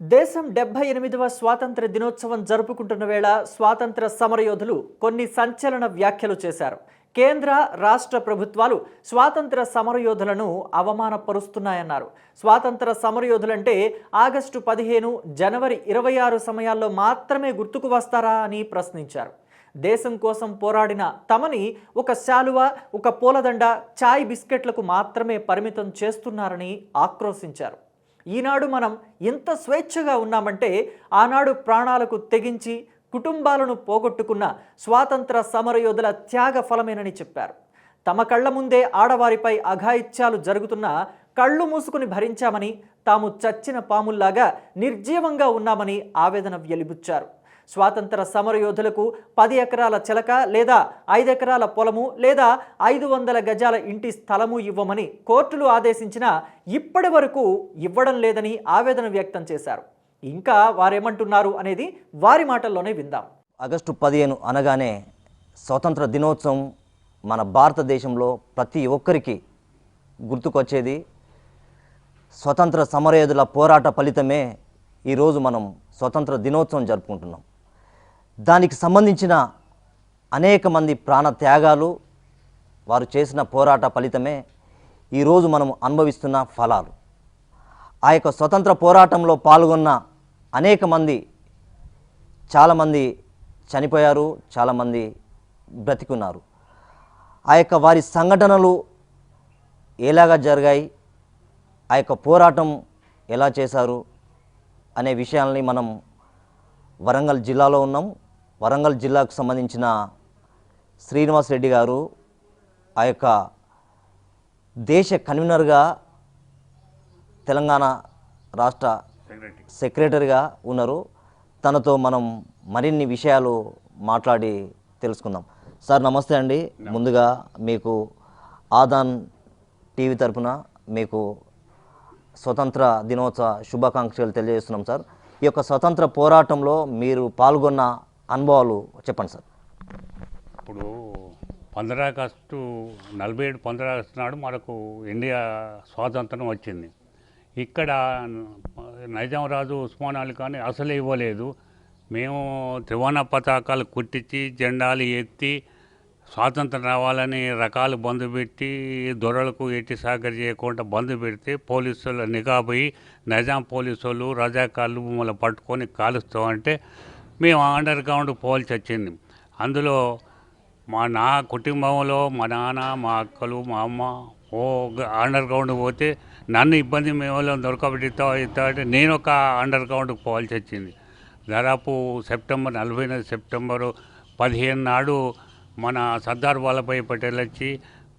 దేశం డెబ్బై ఎనిమిదవ స్వాతంత్ర దినోత్సవం జరుపుకుంటున్న వేళ స్వాతంత్ర సమరయోధులు కొన్ని సంచలన వ్యాఖ్యలు చేశారు. కేంద్ర రాష్ట్ర ప్రభుత్వాలు స్వాతంత్ర సమరయోధులను అవమానపరుస్తున్నాయన్నారు. స్వాతంత్ర సమరయోధులంటే ఆగస్టు పదిహేను జనవరి ఇరవై ఆరు సమయాల్లో మాత్రమే గుర్తుకు వస్తారా అని ప్రశ్నించారు. దేశం కోసం పోరాడిన తమని ఒక శాలువ ఒక పూలదండ చాయ్ బిస్కెట్లకు మాత్రమే పరిమితం చేస్తున్నారని ఆక్రోశించారు. ఈనాడు మనం ఎంత స్వేచ్ఛగా ఉన్నామంటే ఆనాడు ప్రాణాలకు తెగించి కుటుంబాలను పోగొట్టుకున్న స్వాతంత్ర సమరయోధుల త్యాగ ఫలమేనని చెప్పారు. తమ కళ్ళ ముందే ఆడవారిపై అఘాయిత్యాలు జరుగుతున్నా కళ్ళు మూసుకుని భరించామని తాము చచ్చిన పాముల్లాగా నిర్జీవంగా ఉన్నామని ఆవేదన వెలిబుచ్చారు. స్వాతంత్ర సమరయోధులకు పది ఎకరాల చిలక లేదా ఐదు ఎకరాల పొలము లేదా ఐదు వందల గజాల ఇంటి స్థలము ఇవ్వమని కోర్టులు ఆదేశించినా ఇప్పటి వరకు ఇవ్వడం లేదని ఆవేదన వ్యక్తం చేశారు. ఇంకా వారేమంటున్నారు అనేది వారి మాటల్లోనే విందాం. ఆగస్టు పదిహేను అనగానే స్వతంత్ర దినోత్సవం మన భారతదేశంలో ప్రతి ఒక్కరికి గుర్తుకొచ్చేది. స్వతంత్ర సమరయోధుల పోరాట ఫలితమే ఈరోజు మనం స్వతంత్ర దినోత్సవం జరుపుకుంటున్నాం. దానికి సంబంధించిన అనేక మంది ప్రాణ త్యాగాలు వారు చేసిన పోరాట ఫలితమే ఈరోజు మనం అనుభవిస్తున్న ఫలాలు. ఆ యొక్క స్వతంత్ర పోరాటంలో పాల్గొన్న అనేక మంది చాలామంది చనిపోయారు చాలామంది బ్రతికున్నారు. ఆ యొక్క వారి సంఘటనలు ఎలాగా జరిగాయి ఆ యొక్క పోరాటం ఎలా చేశారు అనే విషయాల్ని మనం వరంగల్ జిల్లాలో ఉన్నాం. వరంగల్ జిల్లాకు సంబంధించిన శ్రీనివాస్ రెడ్డి గారు ఆ యొక్క దేశ కన్వీనర్గా తెలంగాణ రాష్ట్ర సెక్రటరీగా ఉన్నారు. తనతో మనం మరిన్ని విషయాలు మాట్లాడి తెలుసుకుందాం. సార్ నమస్తే అండి. ముందుగా మీకు ఆదాన్ టీవీ తరపున మీకు స్వతంత్ర దినోత్సవ శుభాకాంక్షలు తెలియజేస్తున్నాం సార్. ఈ యొక్క స్వతంత్ర పోరాటంలో మీరు పాల్గొన్న అనుభవాలు చెప్పండి సార్. ఇప్పుడు పంద్రా ఆగస్టు నలభై ఏడు పంద్రా ఆగస్టు నాడు మనకు ఇండియా స్వాతంత్రం వచ్చింది. ఇక్కడ నైజాం రాజు ఉస్మాన్ అలీ కానీ అసలు ఇవ్వలేదు. మేము త్రివర్ణ పతాకాలు కుట్టించి జెండాలు ఎత్తి స్వాతంత్రం రావాలని రకాలు బంద్ పెట్టి దొరలకు ఎట్టి సాగర్ చేయకుండా బంద్ పెడితే పోలీసులు నిఘా పోయి నైజాం పోలీసు వాళ్ళు రజాకాళ్ళు మమ్మల్ని పట్టుకొని కాలుస్తామంటే మేము అండర్ గ్రౌండ్ పోల్చి వచ్చింది అందులో మా నా కుటుంబంలో మా నాన్న మా అక్కలు మా అమ్మ ఓ అండర్ గ్రౌండ్ పోతే నన్ను ఇబ్బంది మేము దొరకబెట్టితో ఇస్తా అంటే నేను ఒక అండర్ గ్రౌండ్కి పోవాల్సి వచ్చింది దాదాపు సెప్టెంబర్ నలభై సెప్టెంబరు పదిహేను నాడు మన సర్దార్ వల్లభాయ్ పటేల్ వచ్చి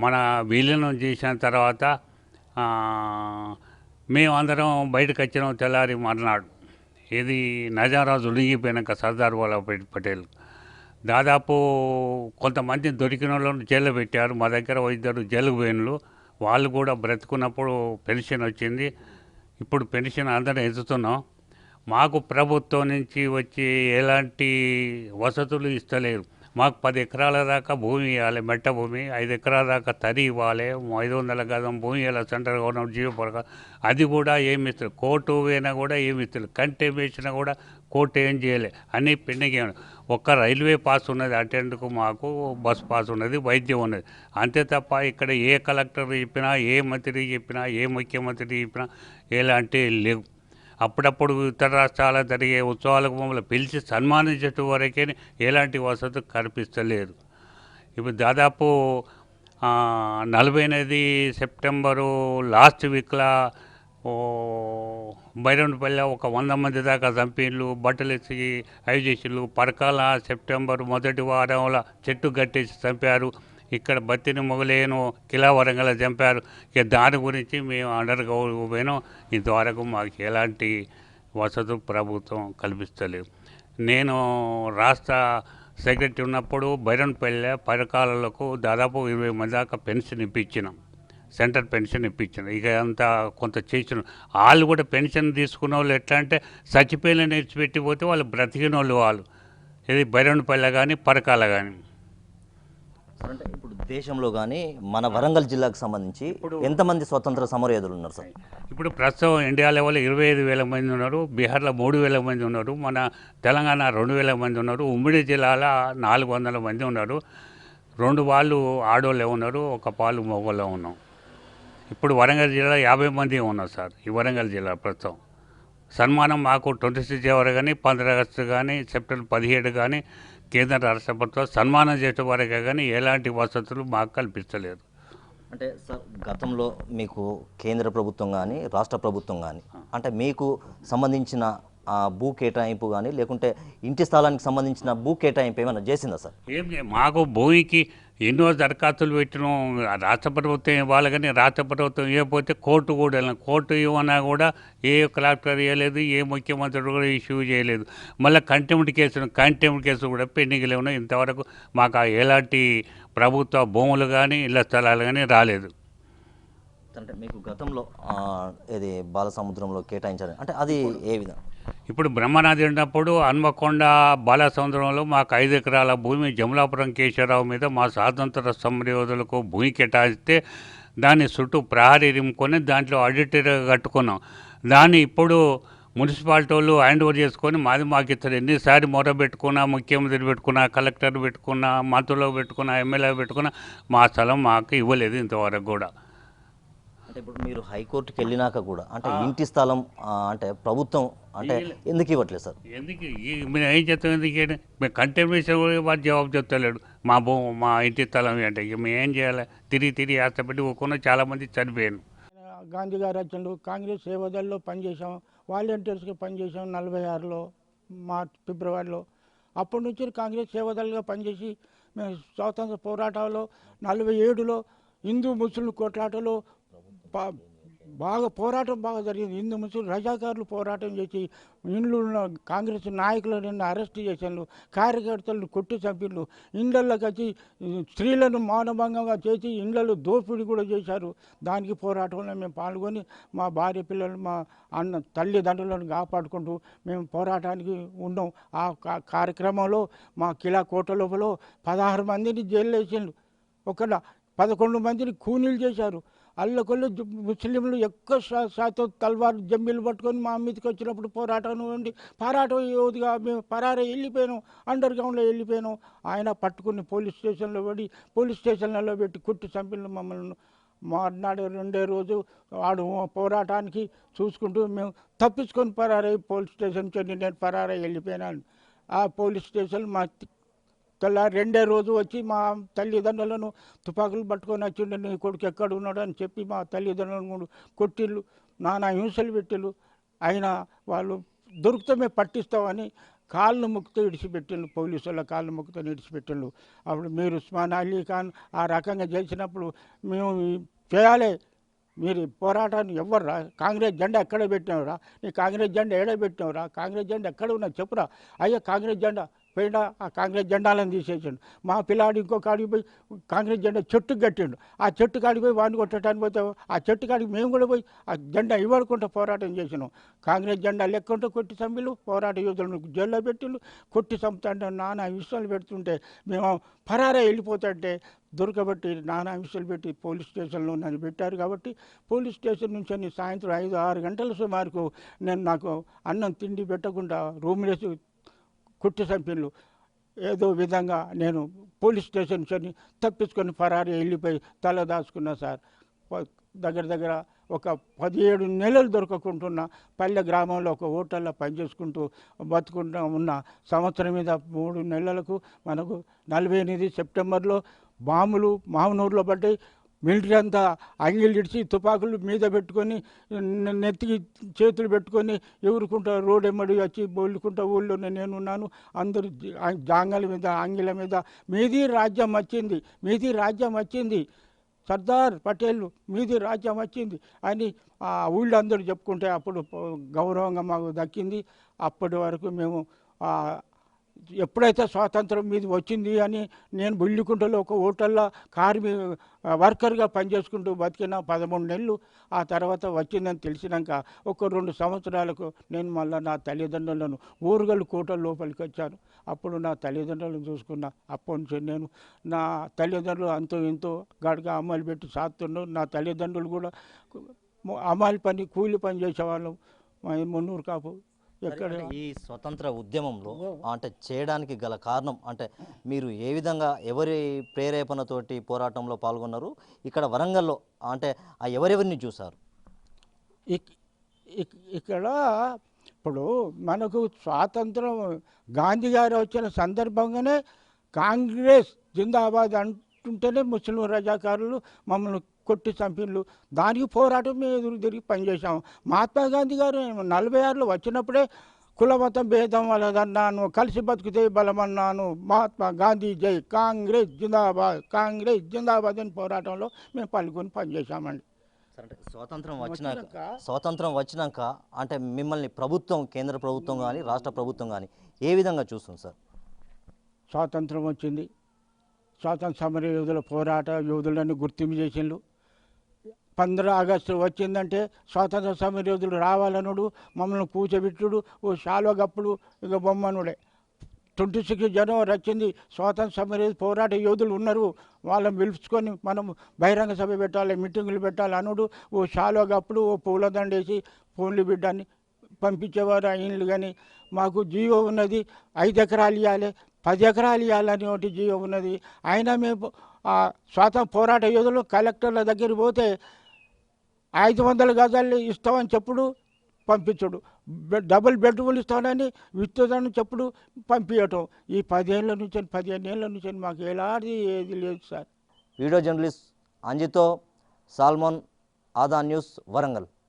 మన విలీనం చేసిన తర్వాత మేమందరం బయటకు వచ్చినాం తెల్లారి మర్నాడు. ఇది నజారాజు ఉలిగిపోయినాక సర్దార్ వల్లభాయ్ పటేల్. దాదాపు కొంతమంది దొరికిన వాళ్ళని జైలు పెట్టారు. మా దగ్గర ఇద్దరు జైలుకు పోయినలు. వాళ్ళు కూడా బ్రతుకున్నప్పుడు పెన్షన్ వచ్చింది. ఇప్పుడు పెన్షన్ అందరం ఎత్తుతున్నాం మాకు ప్రభుత్వం నుంచి వచ్చి ఎలాంటి వసతులు ఇస్తలేరు. మాకు పది ఎకరాల దాకా భూమి ఇవ్వాలి మెట్ట భూమి. ఐదు ఎకరాల దాకా తరి ఇవ్వాలి. ఐదు వందల గజం భూమి ఇవ్వాలి సెంట్రల్ గవర్నమెంట్ జీవో పడక అది కూడా ఏమి ఇస్తారు కోర్టు పోయినా కూడా ఏమి ఇస్తారు కంటే వేసినా కూడా కోర్టు ఏం చేయలే. అని పెండింగ్ ఒక్క రైల్వే పాస్ ఉన్నది అటెండ్కు మాకు బస్ పాస్ ఉన్నది వైద్యం ఉన్నది. అంతే తప్ప ఇక్కడ ఏ కలెక్టర్ చెప్పినా ఏ మంత్రి చెప్పినా ఏ ముఖ్యమంత్రి చెప్పినా ఎలాంటి లేవు. అప్పుడప్పుడు ఇతర రాష్ట్రాల జరిగే ఉత్సవాలకు మమ్మల్ని పిలిచి సన్మానించటం వరకే ఎలాంటి వసతి కనిపిస్తలేదు ఇప్పుడు దాదాపు నలభై ఎనిమిది సెప్టెంబరు లాస్ట్ వీక్లో ఓ ఒక వంద మంది దాకా చంపిళ్ళు బట్టలు ఇచ్చి అవి చేసిళ్ళు పరకాల సెప్టెంబర్ మొదటి వారంలో చెట్టు కట్టేసి చంపారు. ఇక్కడ బత్తిని మొగలేను కిలా వరంగల్ చంపారు. ఇక దాని గురించి మేము అండర్ పోయినాం. ఇంతవరకు మాకు ఎలాంటి వసతులు ప్రభుత్వం కల్పిస్తలేదు. నేను రాష్ట్ర సెక్రటరీ ఉన్నప్పుడు బైరన్పల్లె పరకాలకు దాదాపు ఇరవై మంది దాకా పెన్షన్ ఇప్పించినాం. సెంటర్ పెన్షన్ ఇప్పించిన. ఇక అంతా కొంత చేసిన. వాళ్ళు కూడా పెన్షన్ తీసుకున్న వాళ్ళు ఎట్లా అంటే చచ్చిపోయిన నేర్చిపెట్టిపోతే వాళ్ళు బ్రతికిన వాళ్ళు వాళ్ళు. ఇది బైరన్పల్లె కానీ పరకాల కానీ. సార్ అంటే ఇప్పుడు దేశంలో కానీ మన వరంగల్ జిల్లాకు సంబంధించి ఎంతమంది స్వతంత్ర సమరయోధులు ఉన్నారు సార్? ఇప్పుడు ప్రస్తుతం ఇండియా లెవెల్ ఇరవై ఐదు వేల మంది ఉన్నారు బీహార్లో మూడు వేల మంది ఉన్నారు మన తెలంగాణ రెండు వేల మంది ఉన్నారు ఉమ్మడి జిల్లాలో నాలుగు వందల మంది ఉన్నారు. రెండు వాళ్ళు ఆడోళ్ళే ఉన్నారు ఒక పాలు మగవాళ్ళే ఉన్నాం. ఇప్పుడు వరంగల్ జిల్లా యాభై మంది ఉన్నారు సార్ ఈ వరంగల్ జిల్లా ప్రస్తుతం. సన్మానం మాకు ట్వంటీ సిక్స్ జనవరి కానీ పంద్ర ఆగస్టు కానీ సెప్టెంబర్ పదిహేడు కానీ కేంద్ర రాష్ట్ర ప్రభుత్వం సన్మానం చేసే వరకే కానీ ఎలాంటి వసతులు మాకు కల్పిస్తలేదు. అంటే సార్ గతంలో మీకు కేంద్ర ప్రభుత్వం కానీ రాష్ట్ర ప్రభుత్వం కానీ అంటే మీకు సంబంధించిన భూ కేటాయింపు కానీ లేకుంటే ఇంటి స్థలానికి సంబంధించిన భూ కేటాయింపు ఏమైనా చేసిందా సార్? ఏం మాకు భూమికి ఎన్నో దరఖాస్తులు పెట్టినాం. రాష్ట్ర ప్రభుత్వం ఇవ్వాలి కానీ రాష్ట్ర ప్రభుత్వం ఇవ్వకపోతే కోర్టు కూడా వెళ్ళాం. కోర్టు ఇవ్వనా కూడా ఏ కలెక్టర్ ఇవ్వలేదు ఏ ముఖ్యమంత్రి కూడా ఇష్యూ చేయలేదు. మళ్ళీ కంటెంప్ట్ కేసు కంటెంప్ట్ కేసు కూడా పెండింగ్లో ఉన్నాయి. ఇంతవరకు మాకు ఎలాంటి ప్రభుత్వ భూములు కానీ ఇళ్ళ స్థలాలు కానీ రాలేదు. అంటే మీకు గతంలో ఇది బాలసముద్రంలో కేటాయించారు. అంటే అది ఏ విధంగా? ఇప్పుడు బ్రహ్మనాథి ఉన్నప్పుడు హన్మకొండ బాలసముద్రంలో మాకు ఐదు ఎకరాల భూమి జమలాపురం కేశవరావు మీద మా స్వాతంత్ర సమరయోధులకు భూమి కేటాయిస్తే దాన్ని చుట్టూ ప్రహరీ రింపుకొని దాంట్లో ఆడిటర్ కట్టుకున్నాం. దాన్ని ఇప్పుడు మున్సిపాలిటీ వాళ్ళు హ్యాండ్ ఓవర్ చేసుకొని మాది మాకు ఇస్తారు ఎన్నిసార్లు మొర పెట్టుకున్నా ముఖ్యమంత్రి పెట్టుకున్నా కలెక్టర్ పెట్టుకున్నా మంత్రులు పెట్టుకున్నా ఎమ్మెల్యే పెట్టుకున్నా మా స్థలం మాకు ఇవ్వలేదు ఇంతవరకు కూడా. ఇప్పుడు మీరు హైకోర్టుకి వెళ్ళినాక కూడా అంటే ఇంటి స్థలం అంటే ప్రభుత్వం అంటే ఎందుకు ఇవ్వట్లేదు సార్? ఎందుకు? ఈ- మీరు ఏం చేస్తాం ఎందుకు? మేము కంటెంపేషన్ కూడా వాడు జవాబు చెప్తలేడు. మా భూ మా ఇంటి స్థలం అంటే ఇక మేము ఏం చేయాలి? తిరిగి తిరిగి ఆశపెట్టి ఒక్కున్న చాలా మంది చనిపోయాను గాంధీ గారు వచ్చిండు కాంగ్రెస్ సేవదల్లో పనిచేసాం వాలంటీర్స్గా పనిచేసాం నలభై ఆరులో మార్చ్ ఫిబ్రవరిలో. అప్పటి నుంచి కాంగ్రెస్ సేవదల్గా పనిచేసి మేము స్వాతంత్ర పోరాటాల్లో నలభై ఏడులో హిందూ ముస్లిం కొట్లాటలో బాగా పోరాటం బాగా జరిగింది. హిందూ ముస్లిం రజాకారులు పోరాటం చేసి ఇండ్లు ఉన్న కాంగ్రెస్ నిన్న అరెస్ట్ చేశాను కార్యకర్తలను కొట్టి చంపిళ్ళు ఇండ్లలోకి వచ్చి స్త్రీలను మానభంగంగా చేసి ఇండ్లలో దోపిడీ కూడా చేశారు. దానికి పోరాటంలో మేము పాల్గొని మా భార్య పిల్లలు మా అన్న తల్లిదండ్రులను కాపాడుకుంటూ మేము పోరాటానికి ఉన్నాం ఆ కార్యక్రమంలో మా కిలా కోట లోపల పదహారు మందిని జైలు వేసిండు ఒక పదకొండు మందిని కూనీలు చేశారు. అల్లకొల్లు ముస్లింలు ఎక్కువ శా- శాతం తల్వారు జమ్మిలు పట్టుకొని మా మీదకి వచ్చినప్పుడు పోరాటం ఉండి పోరాటం యోధిగా మేము పరారే వెళ్ళిపోయాం అండర్ గ్రౌండ్లో వెళ్ళిపోయాం ఆయన పట్టుకుని పోలీస్ స్టేషన్లో పడి పోలీస్ స్టేషన్లలో పెట్టి కుట్టి చంపిన మమ్మల్ని. మాట్లాడే రెండే రోజు వాడు పోరాటానికి చూసుకుంటూ మేము తప్పించుకొని పరారై పోలీస్ స్టేషన్ చెంది నేను పరారై వెళ్ళిపోయినాను. ఆ పోలీస్ స్టేషన్ మా తెల్ల రెండే రోజు వచ్చి మా తల్లిదండ్రులను తుపాకులు పట్టుకొని వచ్చిండు నీ కొడుకు ఎక్కడ ఉన్నాడు అని చెప్పి మా తల్లిదండ్రులను కొట్టిళ్ళు నానా హింసలు పెట్టిళ్ళు అయినా వాళ్ళు దొరికితే మేము పట్టిస్తామని కాళ్ళు ముక్కితే ఇడిచిపెట్టిండు పోలీసు వాళ్ళ కాళ్ళు ముక్కితే ఇడిచిపెట్టిండు అప్పుడు మీరు ఉస్మాన్ అలీ ఖాన్ ఆ రకంగా చేసినప్పుడు మేము చేయాలి. మీరు పోరాటాన్ని ఎవ్వరురా? కాంగ్రెస్ జెండా ఎక్కడ పెట్టినవరా? నీ కాంగ్రెస్ జెండా ఎక్కడ పెట్టినవరా? కాంగ్రెస్ జెండా ఎక్కడ ఉన్నా చెప్పురా. అయ్యా కాంగ్రెస్ జెండా పోయినా ఆ కాంగ్రెస్ జెండాలను తీసేసిండు. మా పిల్లాడు ఇంకో కాడికి పోయి కాంగ్రెస్ జెండా చెట్టు కట్టిండు. ఆ చెట్టు కాడికి పోయి వాడిని కొట్టడానికి పోతే ఆ చెట్టు కాడికి మేము కూడా పోయి ఆ జెండా ఇవ్వడుకుంటూ పోరాటం చేసినాం. కాంగ్రెస్ జెండా లెక్కుంటూ కొట్టి చంపిలు పోరాట యోధులను జైల్లో పెట్టిళ్ళు కొట్టి చంపుతాంటే నానా విషయాలు పెడుతుంటే మేము పరారే వెళ్ళిపోతుంటే దొరకబట్టి నానా విషయాలు పెట్టి పోలీస్ స్టేషన్లో నన్ను పెట్టారు కాబట్టి పోలీస్ స్టేషన్ నుంచి అని సాయంత్రం ఐదు ఆరు గంటల సుమారుకు నేను నాకు అన్నం తిండి పెట్టకుండా రూమ్లేసి కుట్టి చంపిళ్ళు ఏదో విధంగా నేను పోలీస్ స్టేషన్ నుంచి తప్పించుకొని ఫరారి వెళ్ళిపోయి తల దాచుకున్నా సార్. దగ్గర దగ్గర ఒక పదిహేడు నెలలు దొరకకుంటున్న పల్లె గ్రామంలో ఒక హోటల్లో పనిచేసుకుంటూ బతుకుంటూ ఉన్న సంవత్సరం మీద మూడు నెలలకు మనకు నలభై ఎనిమిది సెప్టెంబర్లో బాంబులు మామనూరులో పడ్డాయి. మిలిటరీ అంతా అంగిలు ఇడిచి తుపాకులు మీద పెట్టుకొని నెత్తికి చేతులు పెట్టుకొని ఎవరుకుంటా రోడ్ ఎమ్మడి వచ్చి బోలుకుంటా ఊళ్ళోనే నేనున్నాను. అందరూ జాంగల మీద అంగిల మీద మీది రాజ్యం వచ్చింది మీది రాజ్యం వచ్చింది. సర్దార్ పటేల్ మీది రాజ్యం వచ్చింది అని ఆ ఊళ్ళో అందరూ చెప్పుకుంటే అప్పుడు గౌరవంగా మాకు దక్కింది. అప్పటి వరకు మేము ఎప్పుడైతే స్వాతంత్రం మీద వచ్చింది అని నేను బుల్లికుంటలో ఒక హోటల్లో కార్మి వర్కర్గా పనిచేసుకుంటూ బతికిన పదమూడు నెలలు ఆ తర్వాత వచ్చిందని తెలిసినాక ఒక రెండు సంవత్సరాలకు నేను మళ్ళీ నా తల్లిదండ్రులను ఊరుగలు కోట లోపలికి వచ్చాను. అప్పుడు నా తల్లిదండ్రులను చూసుకున్నా అప్పటి నుంచి నేను నా తల్లిదండ్రులు అంతో ఎంతో గడగా అమ్మాయిలు పెట్టి సాత్తున్నాను నా తల్లిదండ్రులు కూడా అమ్మాయిల పని కూలి పని చేసేవాళ్ళం. మున్నూరు కాపు ఎక్కడ? ఈ స్వతంత్ర ఉద్యమంలో అంటే చేయడానికి గల కారణం అంటే మీరు ఏ విధంగా ఎవరి ప్రేరేపణతోటి పోరాటంలో పాల్గొన్నారు? ఇక్కడ వరంగల్లో అంటే ఆ ఎవరెవరిని చూశారు? ఇక్- ఇక్- ఇక్కడ ఇప్పుడు మనకు స్వాతంత్రం గాంధీ గారు వచ్చిన సందర్భంగానే కాంగ్రెస్ జిందాబాద్ అంటుంటేనే ముస్లిం రజాకారులు మమ్మల్ని కొట్టి చంపిళ్ళు దానికి పోరాటం మేము ఎదురు తిరిగి పనిచేసాము మహాత్మా గాంధీ గారు నలభై ఆరులో వచ్చినప్పుడే కులమతం భేదం వలదన్నాను కలిసి బతుకుతే బలమన్నాను. మహాత్మా గాంధీ జై కాంగ్రెస్ జిందాబాద్ కాంగ్రెస్ జిందాబాద్ అని పోరాటంలో మేము పాల్గొని అంటే స్వాతంత్రం వచ్చినాక వచ్చినాక- స్వాతంత్రం వచ్చినాక అంటే మిమ్మల్ని ప్రభుత్వం కేంద్ర ప్రభుత్వం కానీ రాష్ట్ర ప్రభుత్వం కానీ ఏ విధంగా చూస్తుంది సార్? స్వాతంత్రం వచ్చింది. స్వాతంత్ర సమర యోధుల పోరాట యోధులను గుర్తింపు చేసిండ్రు పంద్ర ఆగస్టు వచ్చిందంటే స్వాతంత్ర సమరయోధులు రావాలనుడు మమ్మల్ని కూర్చోబెట్టుడు ఓ శాలో గప్పుడు ఇక బొమ్మనుడే. ట్వంటీ సిక్స్ జనవరి వచ్చింది స్వాతంత్ర సమర పోరాట యోధులు ఉన్నారు. వాళ్ళని పిలుచుకొని మనం బహిరంగ సభ పెట్టాలి మీటింగులు పెట్టాలి అనుడు ఓ శాలో గప్పుడు ఓ పూలదండేసి ఫోన్లు బిడ్డని పంపించేవారు ఆయనలు కానీ మాకు జియో ఉన్నది ఐదు ఎకరాలు ఇవ్వాలి పది ఎకరాలు ఇవ్వాలని ఒకటి జియో ఉన్నది. అయినా మేము స్వాతంత్ర పోరాట యోధులు కలెక్టర్ల దగ్గర పోతే ఐదు వందల గజాలు ఇస్తామని చెప్పుడు పంపించడు. డబుల్ బెడ్రూమ్లు ఇస్తానని విత్తుదని చెప్పుడు పంపించటం ఈ పదిహేనుల నుంచి పదిహేను ఏళ్ళ నుంచి మాకు ఎలాంటి ఏది లేదు సార్. వీడియో జర్నలిస్ట్ అంజితో సాల్మన్ ఆదా న్యూస్ వరంగల్.